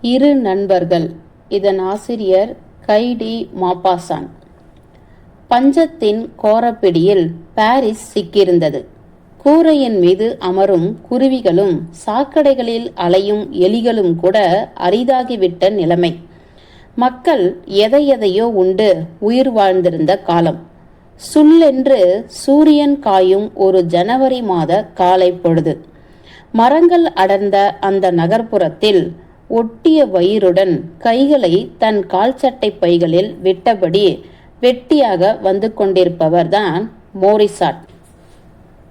இரு நண்பர்கள். இதன் ஆசிரியர் கைடி மாப்பாசான். பஞ்சத்தின் கோரப்பிடியில் பாரிஸ் சிக்கியிருந்தது. கூரையின் மீது அமரும் குருவிகளும் சாக்கடைகளில் அலையும் எலிகளும் கூட அரிதாகிவிட்ட நிலைமை. மக்கள் எதை எதையோ உண்டு உயிர் வாழ்ந்திருந்த காலம். சுல்லென்று சூரியன் காயும் ஒரு ஜனவரி மாத காலை பொழுது. மரங்கள் அடர்ந்த அந்த நகர்ப்புறத்தில் ஒட்டிய வயிறுடன் கைகளை தன் கால்சட்டை பைகளில் விட்டபடி வெட்டியாக வந்து கொண்டிருப்பவர்தான் மோரிசாட்.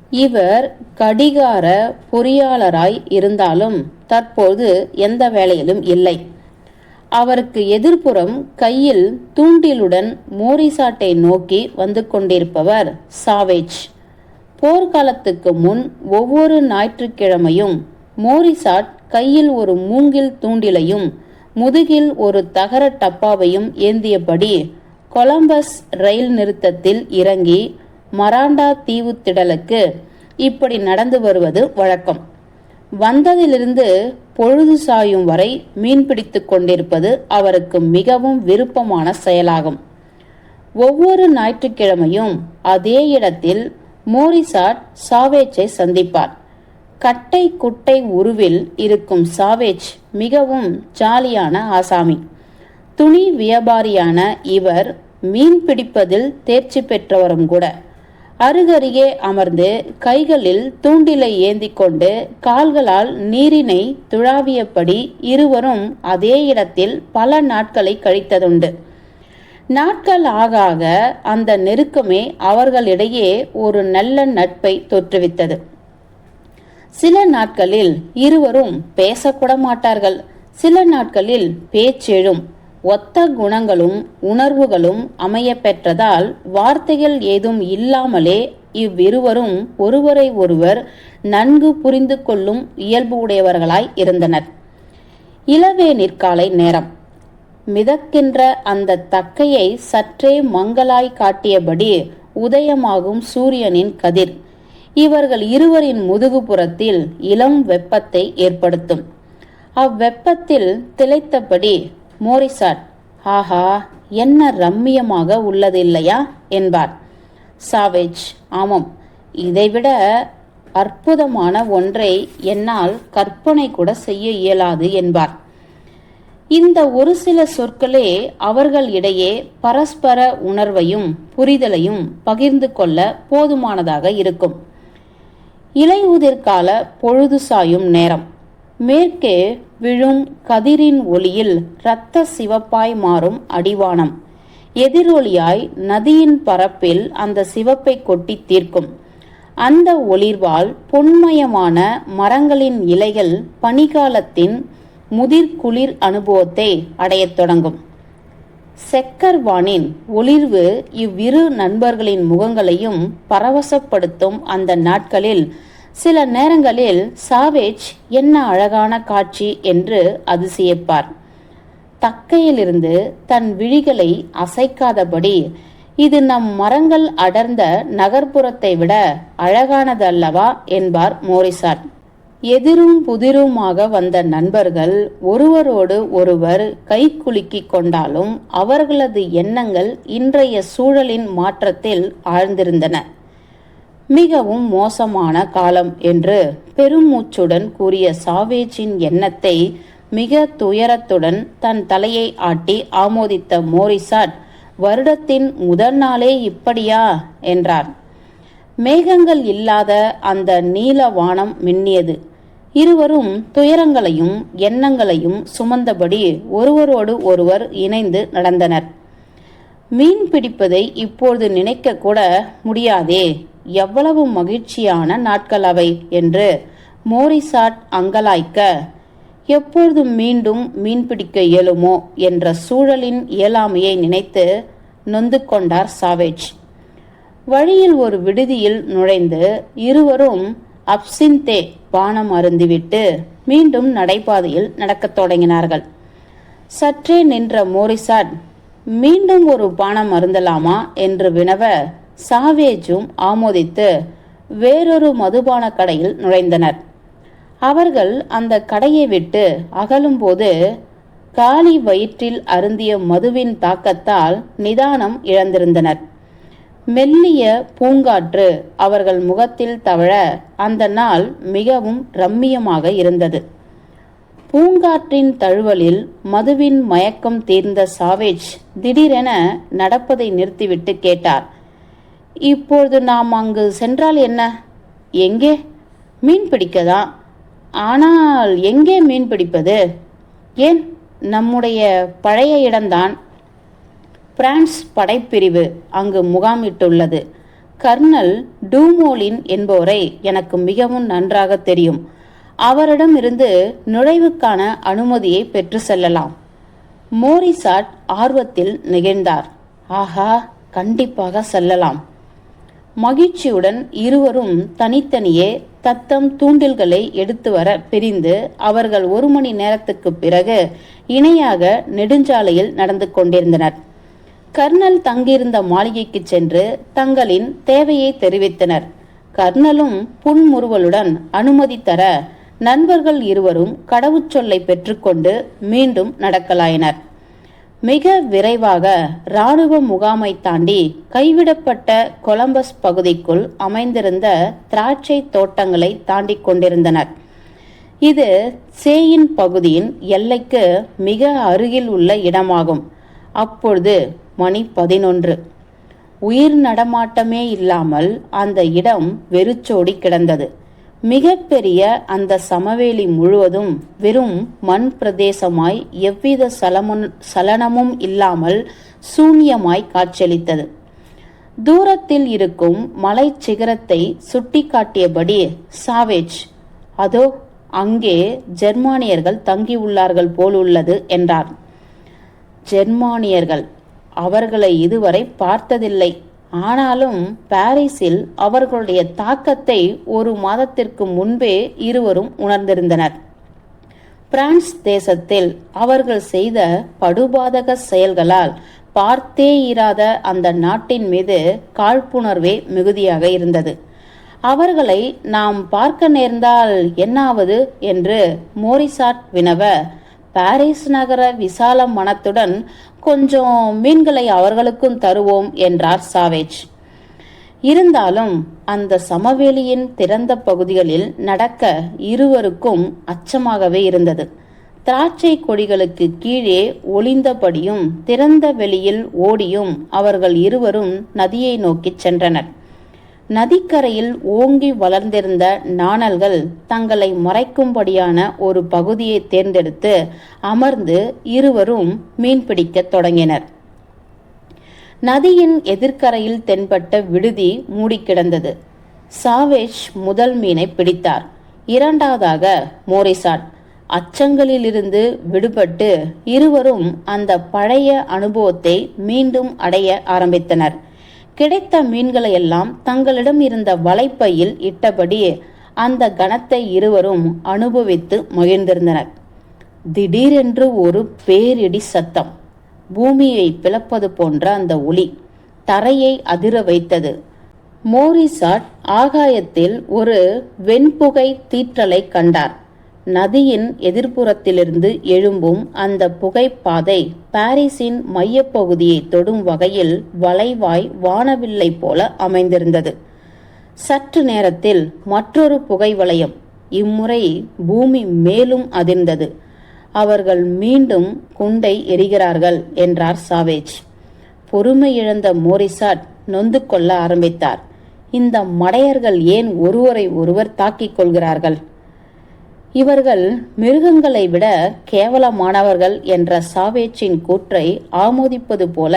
இவர் கடிகார பொறியாளராய் இருந்தாலும் தற்போது எந்த வேலையிலும் இல்லை. அவருக்கு எதிர்ப்புறம் கையில் தூண்டிலுடன் மோரிசாட்டை நோக்கி வந்து கொண்டிருப்பவர் சாவேஜ். போர்க்காலத்துக்கு முன் ஒவ்வொரு ஞாயிற்றுக்கிழமையும் மோரிசாட் கையில் ஒரு மூங்கில் தூண்டிலையும் முதுகில் ஒரு தகர டப்பாவையும் ஏந்தியபடி கொலம்பஸ் ரயில் நிறுத்தத்தில் இறங்கி மராண்டா தீவு திடலுக்கு இப்படி நடந்து வருவது வழக்கம். வந்ததிலிருந்து பொழுது சாயும் வரை மீன்பிடித்து கொண்டிருப்பது அவருக்கு மிகவும் விருப்பமான செயலாகும். ஒவ்வொரு ஞாயிற்றுக்கிழமையும் அதே இடத்தில் மோரிசாட் சாவேச்சை சந்திப்பார். கட்டை குட்டை உருவில் இருக்கும் சாவேஜ் மிகவும் ஜாலியான ஆசாமி. துணி வியாபாரியான இவர் மீன் பிடிப்பதில் தேர்ச்சி பெற்றவரும் கூட. அருகருகே அமர்ந்து கைகளில் தூண்டிலை ஏந்தி கொண்டு கால்களால் நீரினை துழாவியபடி இருவரும் அதே இடத்தில் பல நாட்களை கழித்ததுண்டு. நாட்கள் ஆக ஆக அந்த நெருக்கமே அவர்களிடையே ஒரு நல்ல நட்பை தோற்றுவித்தது. சில நாட்களில் இருவரும் பேசக்கூட மாட்டார்கள் சில நாட்களில் பேச்செழும் ஒத்த குணங்களும் உணர்வுகளும் அமைய பெற்றதால் வார்த்தைகள் ஏதும் இல்லாமலே இவ்விருவரும் ஒருவரை ஒருவர் நன்கு புரிந்து கொள்ளும் இயல்பு உடையவர்களாய் இருந்தனர். இளவே நிற்காலை நேரம். மிதக்கின்ற அந்த தக்கையை சற்றே மங்களாய் காட்டியபடி உதயமாகும் சூரியனின் கதிர். இவர்கள் இருவரின் முதுகுப்புறத்தில் இளம் வெப்பத்தை ஏற்படுத்தும். அவ்வெப்பத்தில் திளைத்தபடி மோரிசாட் ஆஹா என்ன ரம்மியமாக உள்ளது இல்லையா என்பார். சாவேஜ் ஆமாம். இதைவிட அற்புதமான ஒன்றை என்னால் கற்பனை கூட செய்ய இயலாது என்பார். இந்த ஒரு சில சொற்களே அவர்கள் இடையே பரஸ்பர உணர்வையும் புரிதலையும் பகிர்ந்து கொள்ள போதுமானதாக இருக்கும். இலையுதிர்கால பொழுது சாயும் நேரம். மேற்கே விழும் கதிரின் ஒளியில் இரத்த சிவப்பாய் மாறும் அடிவானம். எதிரொலியாய் நதியின் பரப்பில் அந்த சிவப்பை கொட்டி தீர்க்கும். அந்த ஒளிர்வால் பொன்மயமான மரங்களின் இலைகள் பனிகாலத்தின் முதிர் குளிர் அனுபவத்தை அடையத் தொடங்கும். செக்கர்வானின் ஒளிர்வு இவ்விரு நண்பர்களின் முகங்களையும் பரவசப்படுத்தும் அந்த நாட்களில் சில நேரங்களில் சாவேஜ் என்ன அழகான காட்சி என்று அதிசயிப்பார். தக்கையிலிருந்து தன் விழிகளை அசைக்காதபடி இது நம் மரங்கள் அடர்ந்த நகர்ப்புறத்தை விட அழகானதல்லவா என்பார் மோரிசாட். எதிரும் புதிருமாக வந்த நண்பர்கள் ஒருவரோடு ஒருவர் கை குலுக்கிக் கொண்டாலும் அவர்களது எண்ணங்கள் இன்றைய சூழலின் மாற்றத்தில் ஆழ்ந்திருந்தன. மிகவும் மோசமான காலம் என்று பெருமூச்சுடன் கூறிய சாவேஜின் எண்ணத்தை மிக துயரத்துடன் தன் தலையை ஆட்டி ஆமோதித்த மோரிசாட் வருடத்தின் முதல் நாளே இப்படியா? என்றார் மேகங்கள் இல்லாத அந்த நீல வானம் மின்னியது. இருவரும் துயரங்களையும் எண்ணங்களையும் சுமந்தபடி ஒருவரோடு ஒருவர் இணைந்து நடந்தனர். மீன் பிடிப்பதை இப்பொழுது நினைக்க கூட முடியாதே. எவ்வளவு மகிழ்ச்சியான நாட்கள் அவை என்று மோரிசாட் அங்கலாய்க்க எப்பொழுது மீண்டும் மீன் பிடிக்க இயலுமோ என்ற சூழலின் இயலாமையை நினைத்து நொந்து கொண்டார் சாவேஜ். வழியில் ஒரு விடுதியில் நுழைந்து இருவரும் அப்சின்தே பானம் அருந்திவிட்டு மீண்டும் நடைபாதையில் நடக்கத் தொடங்கினார்கள். சற்றே நின்ற மோரிசாட் மீண்டும் ஒரு பானம் அருந்தலாமா? என்று வினவ சாவேஜும் ஆமோதித்து வேறொரு மதுபான கடையில் நுழைந்தனர். அவர்கள் அந்த கடையை விட்டு அகலும்போது காலி வயிற்றில் அருந்திய மதுவின் தாக்கத்தால் நிதானம் இழந்திருந்தனர். மெல்லிய பூங்காற்று அவர்கள் முகத்தில் தவழ அந்த நாள் மிகவும் ரம்மியமாக இருந்தது. பூங்காற்றின் தழுவலில் மதுவின் மயக்கம் தீர்ந்த சாவேஜ் திடீரென நடப்பதை நிறுத்திவிட்டு கேட்டார். இப்பொழுது நாம் அங்கு சென்றால் என்ன? எங்கே? மீன் பிடிக்கதான் ஆனால் எங்கே மீன் பிடிப்பது? ஏன்? நம்முடைய பழைய இடம்தான். பிரான்ஸ் படைப்பிரிவு அங்கு முகாமிட்டுள்ளது. கர்னல் டூமோலின் என்பவரை எனக்கு மிகவும் நன்றாக தெரியும். அவரிடமிருந்து நுழைவுக்கான அனுமதியை பெற்று செல்லலாம். மோரிசாட் ஆர்வத்தில் நிகழ்ந்தார். ஆஹா கண்டிப்பாக செல்லலாம். மகிழ்ச்சியுடன் இருவரும் தனித்தனியே தத்தம் தூண்டில்களை எடுத்து வர பிரிந்து அவர்கள் ஒரு மணி நேரத்துக்கு பிறகு இணையாக நெடுஞ்சாலையில் நடந்து கொண்டிருந்தனர். கர்னல் தங்கியிருந்த மாளிகைக்கு சென்று தங்களின் தேவையை தெரிவித்தனர். கர்னலும் புன்முறுவலுடன் அனுமதி தர நண்பர்கள் இருவரும் கடவுச்சொல்லை பெற்றுக்கொண்டு மீண்டும் நடக்கலாயினர். மிக விரைவாக இராணுவ முகாமை தாண்டி கைவிடப்பட்ட கொலம்பஸ் பகுதிக்குள் அமைந்திருந்த திராட்சை தோட்டங்களை தாண்டி கொண்டிருந்தனர். இது சேயின் பகுதியின் எல்லைக்கு மிக அருகில் உள்ள இடமாகும். அப்பொழுது மணி பதினொன்று. உயிர் நடமாட்டமே இல்லாமல் அந்த இடம் வெறிச்சோடி கிடந்தது. மிகப்பெரிய அந்த சமவெளி முழுவதும் வெறும் மண் பிரதேசமாய் எவ்வித சலமுன் சலனமும் இல்லாமல் சூன்யமாய் காட்சியளித்தது. தூரத்தில் இருக்கும் மலை சிகரத்தை சுட்டிக்காட்டியபடி சாவேஜ் அதோ அங்கே ஜெர்மானியர்கள் தங்கியுள்ளார்கள் போலுள்ளது என்றார். ஜெர்மானியர்கள் அவர்களை இதுவரை பார்த்ததில்லை. ஆனாலும் பாரிஸில் அவர்களுடைய தாக்கத்தை ஒரு மாதத்திற்கு முன்பே இருவரும் உணர்ந்திருந்தனர். பிரான்ஸ் தேசத்தில் அவர்கள் செய்த படுபாதக செயல்களால் பார்த்தே இராத அந்த நாட்டின் மீது காழ்ப்புணர்வே மிகுதியாக இருந்தது. அவர்களை நாம் பார்க்க நேர்ந்தால் என்னாவது என்று மோரிசாட் வினவ பாரிஸ் நகர விசால மனத்துடன் கொஞ்சம் மீன்களை அவர்களுக்கும் தருவோம் என்றார் சாவேஜ். இருந்தாலும் அந்த சமவெளியின் திறந்த பகுதிகளில் நடக்க இருவருக்கும் அச்சமாகவே இருந்தது. திராட்சை கொடிகளுக்கு கீழே ஒளிந்தபடியும் திறந்த வெளியில் ஓடியும் அவர்கள் இருவரும் நதியை நோக்கிச் சென்றனர். நதிக்கரையில் ஓங்கி வளர்ந்திருந்த நாணல்கள் தங்களை மறைக்கும்படியான ஒரு பகுதியை தேர்ந்தெடுத்து அமர்ந்து இருவரும் மீன்பிடிக்கத் தொடங்கினர். நதியின் எதிர்க்கரையில் தென்பட்ட விடுதி மூடி கிடந்தது சாவேஷ் முதல் மீனை பிடித்தார். இரண்டாவதாக மோரிசாட். அச்சங்களிலிருந்து விடுபட்டு இருவரும் அந்த பழைய அனுபவத்தை மீண்டும் அடைய ஆரம்பித்தனர். கிடைத்த மீன்களை எல்லாம் தங்களிடம் இருந்த வலைப்பையில் இட்டபடி அந்த கணத்தை இருவரும் அனுபவித்து மகிழ்ந்திருந்தனர். திடீரென்று ஒரு பேரிடி சத்தம். பூமியை பிளப்பது போன்ற அந்த ஒளி தரையை அதிர வைத்தது. மோரிசாட் ஆகாயத்தில் ஒரு வெண்புகை தீற்றலை கண்டார். நதியின் எதிர்ப்புறத்திலிருந்து எழும்பும் அந்த புகைப்பாதை பாரிஸின் மையப்பகுதியை தொடும் வகையில் வளைவாய் வானவில்லை போல அமைந்திருந்தது. சற்று நேரத்தில் மற்றொரு புகை வளையம் இம்முறை பூமி மேலும் அதிர்ந்தது. அவர்கள் மீண்டும் குண்டை எரிகிறார்கள் என்றார் சாவேஜ். பொறுமை இழந்த மோரிசாட் நொந்து கொள்ள ஆரம்பித்தார். இந்த மடையர்கள் ஏன் ஒருவரை ஒருவர் தாக்கிக் கொள்கிறார்கள்? இவர்கள் மிருகங்களை விட கேவலமானவர்கள் என்ற சாவேச்சின் கூற்றை ஆமோதிப்பது போல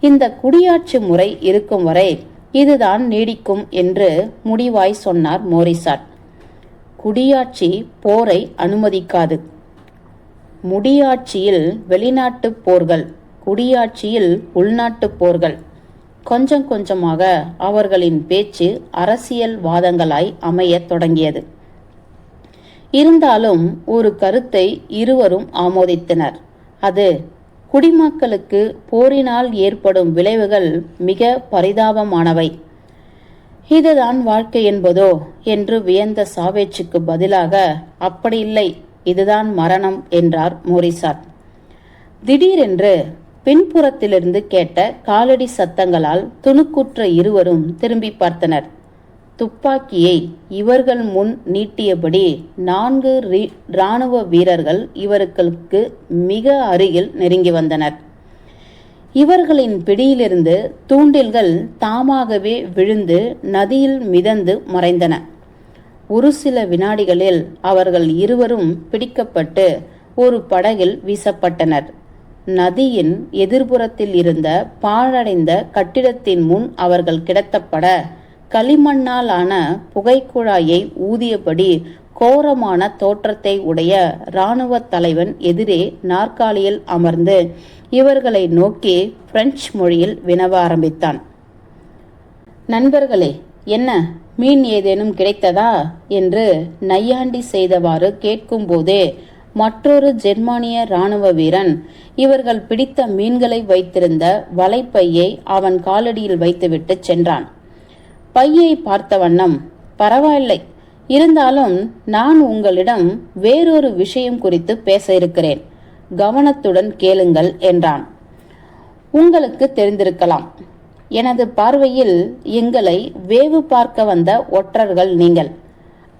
இந்த குடியாட்சி முறை இருக்கும் வரை இதுதான் நீடிக்கும் என்று முடிவாய் சொன்னார் மோரிசாட். குடியாட்சி போரை அனுமதிக்காது. முடியாட்சியில் வெளிநாட்டு போர்கள் குடியாட்சியில் உள்நாட்டு போர்கள். கொஞ்சம் கொஞ்சமாக அவர்களின் பேச்சு அரசியல் வாதங்களாய் அமையத் தொடங்கியது. இருந்தாலும் ஒரு கருத்தை இருவரும் ஆமோதித்தனர். அது குடிமக்களுக்கு போரினால் ஏற்படும் விளைவுகள் மிக பரிதாபமானவை. இதுதான் வாழ்க்கை என்பதோ? என்று வியந்த சாவேச்சுக்கு பதிலாக அப்படியில்லை இதுதான் மரணம் என்றார் மோரிசார். திடீரென்று பின்புறத்திலிருந்து கேட்ட காலடி சத்தங்களால் துணுக்குற்ற இருவரும் திரும்பி பார்த்தனர். துப்பாக்கியை இவர்கள் முன் நீட்டியபடி நான்கு இராணுவ வீரர்கள் இவர்களுக்கு மிக அருகில் நெருங்கி வந்தனர். இவர்களின் பிடியிலிருந்து தூண்டில்கள் தாமாகவே விழுந்து நதியில் மிதந்து மறைந்தன. ஒரு சில வினாடிகளில் அவர்கள் இருவரும் பிடிக்கப்பட்டு ஒரு படகில் வீசப்பட்டனர். நதியின் எதிர்புறத்தில் இருந்த பாழடைந்த கட்டிடத்தின் முன் அவர்கள் கிடத்தப்பட களிமண்ணால் ஆன புகைக்குழாயை ஊதியபடி கோரமான தோற்றத்தை உடைய இராணுவ தலைவன் எதிரே நாற்காலியில் அமர்ந்து இவர்களை நோக்கி பிரெஞ்சு மொழியில் வினவ ஆரம்பித்தான். நண்பர்களே என்ன? மீன் ஏதேனும் கிடைத்ததா என்று நையாண்டி செய்தவாறு கேட்கும்போதே மற்றொரு ஜெர்மானிய இராணுவ வீரன் இவர்கள் பிடித்த மீன்களை வைத்திருந்த வலைப்பையை அவன் காலடியில் வைத்துவிட்டு சென்றான். பையை பார்த்த வண்ணம் பரவாயில்லை. இருந்தாலும் நான் உங்களிடம் வேறொரு விஷயம் குறித்து பேச இருக்கிறேன். கவனத்துடன் கேளுங்கள் என்றான். உங்களுக்கு தெரிந்திருக்கலாம். எனது பார்வையில் எங்களை வேவு பார்க்க வந்த ஒற்றர்கள் நீங்கள்.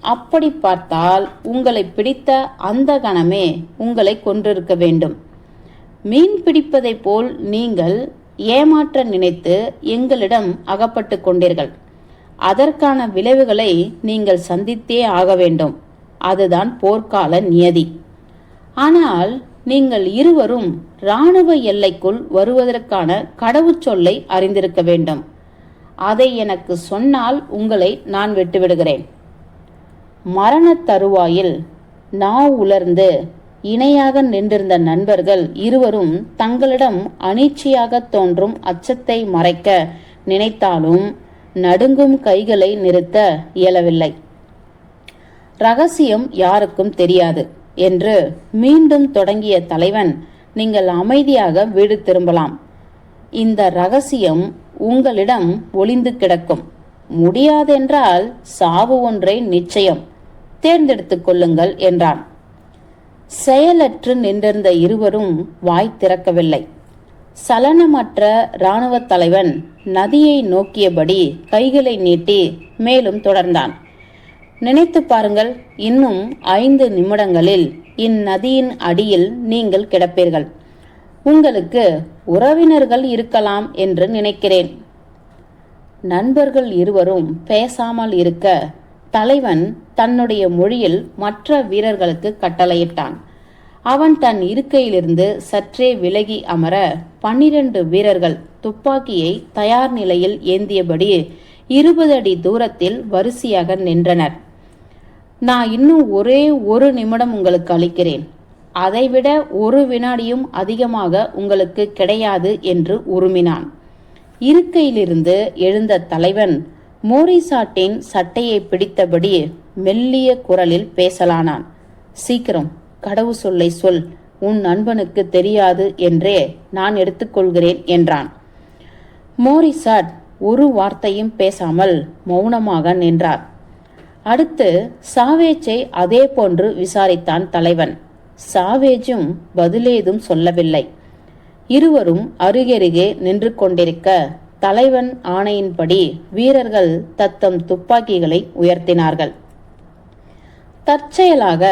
அப்படி பார்த்தால் உங்களை பிடித்த அந்த கணமே உங்களை கொன்றிருக்க வேண்டும். மீன் பிடிப்பதைப் போல் நீங்கள் ஏமாற்ற நினைத்து எங்களிடம் அகப்பட்டு கொண்டீர்கள். அதற்கான விளைவுகளை நீங்கள் சந்தித்தே ஆக வேண்டும். அதுதான் போர்க்கால நியதி. ஆனால் நீங்கள் இருவரும் இராணுவ எல்லைக்குள் வருவதற்கான கடவுச்சொல்லை அறிந்திருக்க வேண்டும். அதை எனக்கு சொன்னால் உங்களை நான் விட்டுவிடுகிறேன். மரணத் தருவாயில் நா உலர்ந்து இணையாக நின்றிருந்த நண்பர்கள் இருவரும் தங்களிடம் அனிச்சையாக தோன்றும் அச்சத்தை மறைக்க நினைத்தாலும் நடுங்கும் கைகளை நிறுத்த இயலவில்லை. ரகசியம் யாருக்கும் தெரியாது என்று மீண்டும் தொடங்கிய தலைவன் நீங்கள் அமைதியாக வீடு திரும்பலாம். இந்த ரகசியம் உங்களிடம் ஒளிந்து கிடக்கும். முடியாதென்றால் சாவு ஒன்றை நிச்சயம். தேர்ந்தெடுத்துக் கொள்ளுங்கள் என்றான். செயலற்று நின்றிருந்த இருவரும் வாய் திறக்கவில்லை. சலனமற்ற இராணுவ தலைவன் நதியை நோக்கியபடி கைகளை நீட்டி மேலும் தொடர்ந்தான். நினைத்து பாருங்கள் இன்னும் ஐந்து நிமிடங்களில் இந்நதியின் அடியில் நீங்கள் கிடப்பீர்கள். உங்களுக்கு உறவினர்கள் இருக்கலாம் என்று நினைக்கிறேன். நண்பர்கள் இருவரும் பேசாமல் இருக்க தலைவன் தன்னுடைய மொழியில் மற்ற வீரர்களுக்கு கட்டளையிட்டான். அவன் தன் இருக்கையிலிருந்து சற்றே விலகி அமர பன்னிரண்டு வீரர்கள் துப்பாக்கியை தயார் நிலையில் ஏந்தியபடி இருபது அடி தூரத்தில் வரிசையாக நின்றனர். நான் இன்னும் ஒரே ஒரு நிமிடம் உங்களுக்கு அளிக்கிறேன். அதைவிட ஒரு வினாடியும் அதிகமாக உங்களுக்கு கிடையாது என்று உருமினான் இருக்கையிலிருந்து எழுந்த தலைவன் மோரிசாட்டின் சட்டையை பிடித்தபடி மெல்லிய குரலில் பேசலானான். சீக்கிரம் கடவு சொல்லை சொல் உன் நண்பனுக்கு தெரியாது என்றே நான் எடுத்துக்கொள்கிறேன் என்றான். மோரிசாட் ஒரு வார்த்தையும் பேசாமல் மௌனமாக நின்றார். அடுத்து சாவேஜை அதே போன்று விசாரித்தான் தலைவன். சாவேஜும் பதிலேதும் சொல்லவில்லை. இருவரும் அருகருகே நின்று கொண்டிருக்க தலைவன் ஆணையின்படி வீரர்கள் தத்தம் துப்பாக்கிகளை உயர்த்தினார்கள். தற்செயலாக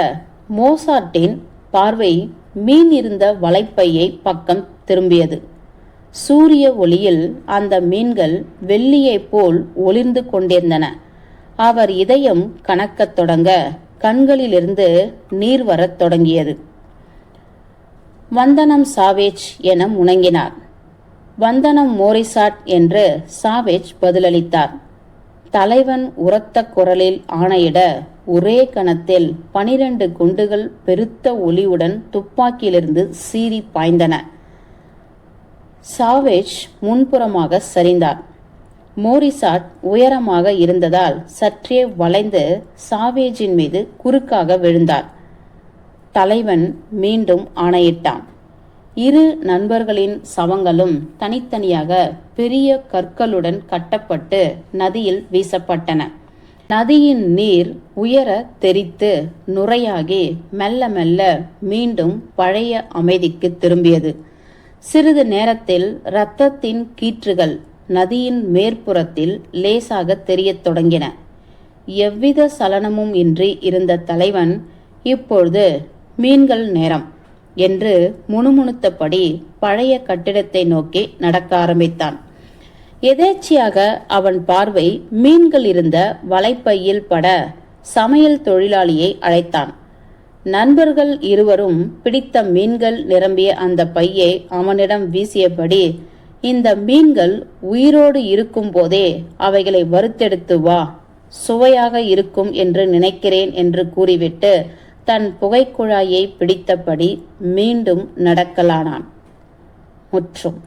மோசாட்டின் பார்வை மீன் இருந்த வலைப்பையை பக்கம் திரும்பியது. சூரிய ஒளியில் அந்த மீன்கள் வெள்ளியைப் போல் ஒளிர்ந்து கொண்டிருந்தன. அவர் இதயம் கணக்கத் தொடங்க கண்களிலிருந்து நீர் வரத் தொடங்கியது. வந்தனம் சாவேஜ் என முணங்கினார். வந்தனம் மோரிசாட் என்று சாவேஜ் பதிலளித்தார். தலைவன் உரத்த குரலில் ஆணையிட ஒரே கணத்தில் பனிரண்டு குண்டுகள் பெருத்த ஒளியுடன் துப்பாக்கியிலிருந்து சீறி பாய்ந்தன. சாவேஜ் முன்புறமாக சரிந்தார். மோரிசாட் உயரமாக இருந்ததால் சற்றே வளைந்து சாவேஜின் மீது குறுக்காக விழுந்தார். தலைவன் மீண்டும் ஆணையிட்டான். இரு நண்பர்களின் சவங்களும் தனித்தனியாக பெரிய கற்களுடன் கட்டப்பட்டு நதியில் வீசப்பட்டன. நதியின் நீர் உயர தெரித்து நுரையாகி மெல்ல மெல்ல மீண்டும் பழைய அமைதிக்கு திரும்பியது. சிறிது நேரத்தில் இரத்தத்தின் கீற்றுகள் நதியின் மேற்புறத்தில் லேசாக தெரியத் தொடங்கின. எவ்வித சலனமும் இன்றி இருந்த தலைவன் இப்பொழுது மீன்கள் நேரம் என்று முணுமுணுத்தபடி பழைய கட்டிடத்தை நோக்கி நடக்க ஆரம்பித்தான். எதேச்சியாக அவன் பார்வை மீன்கள் இருந்த வலைப்பையில் பட சமையல் தொழிலாளியை அழைத்தான். நண்பர்கள் இருவரும் பிடித்த மீன்கள் நிரம்பிய அந்த பையை அவனிடம் வீசியபடி இந்த மீன்கள் உயிரோடு இருக்கும் போதே அவைகளை வறுத்தெடுத்து வா சுவையாக இருக்கும் என்று நினைக்கிறேன் என்று கூறிவிட்டு தன் புகைக்குழாயை பிடித்தபடி மீண்டும் நடக்கலானான். முற்றும்.